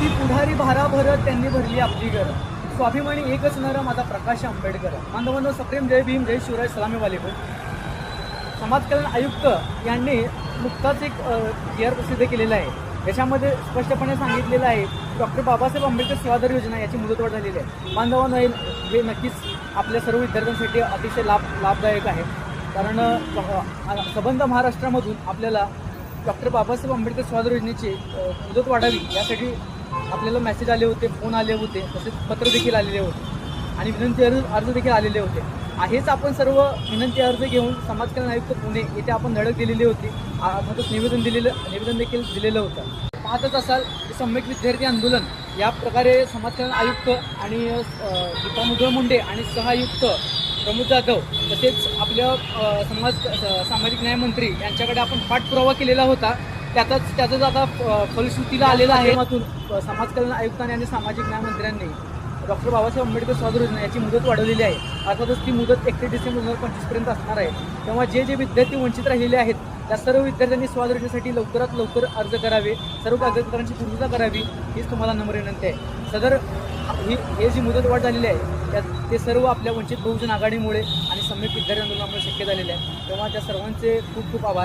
ती पुढारी भारा भरत त्यांनी भरली आपली घर. स्वाभिमानी एकच नर माझा प्रकाश आंबेडकर. बांधवांनो सप्रेम जय भीम जय शिवराय सलामी वालेकुम हो. समाज कल्याण आयुक्त यांनी नुकताच एक जी प्रसिद्ध केलेला आहे. याच्यामध्ये स्पष्टपणे सांगितलेलं आहे डॉक्टर बाबासाहेब आंबेडकर सेवाधार योजना याची मुदतवाढ झालेली आहे. बांधवांनो हे हे नक्कीच आपल्या सर्व विद्यार्थ्यांसाठी अतिशय लाभ लाभदायक आहे. कारण सबंध महाराष्ट्रामधून आपल्याला डॉक्टर बाबासाहेब आंबेडकर सेवाधार योजनेची मुदत वाढावी यासाठी आपल्याला मेसेज आले होते फोन आले होते तसेच पत्र देखील आलेले होते. आणि विनंती अर्ज अर्ज देखील आलेले होते. हेच आपण सर्व विनंती अर्ज घेऊन समाज कल्याण आयुक्त पुणे येथे आपण धडक दिलेली होती. मध्येच निवेदन दिलेलं निवेदन देखील दिलेलं होतं. पाहतच असाल सम्यक विद्यार्थी आंदोलन या प्रकारे समाज कल्याण आयुक्त आणि अ, दीपा मुंडे आणि सहआयुक्त प्रमोद जाधव तसेच आपल्या समाज सामाजिक न्यायमंत्री यांच्याकडे आपण पाठपुरावा केलेला होता. त्याचाच त्याचाच आता फलश्रुतीला आलेला आहे. माध्यमातून समाज कल्याण आयुक्तांनी आणि सामाजिक न्याय मंत्र्यांनी डॉक्टर बाबासाहेब आंबेडकर स्वागत योजना याची मुदत वाढवलेली आहे. अर्थातच ती मुदत एकतीस डिसेंबर दोन हजार पंचवीसपर्यंत असणार आहे. तेव्हा जे जे विद्यार्थी वंचित राहिलेले आहेत त्या सर्व विद्यार्थ्यांनी स्वाद योजनेसाठी लवकरात लवकर अर्ज करावे सर्व कागदपत्रांची पूर्तता करावी हीच तुम्हाला नम्र विनंती आहे. सदर ही हे जी मुदत वाढ झालेली आहे त्यात ते सर्व आपल्या वंचित बहुजन आघाडीमुळे आणि सम्यक विद्यार्थी आंदोलनामुळे शक्य झालेले आहे. तेव्हा त्या सर्वांचे खूप खूप आभार.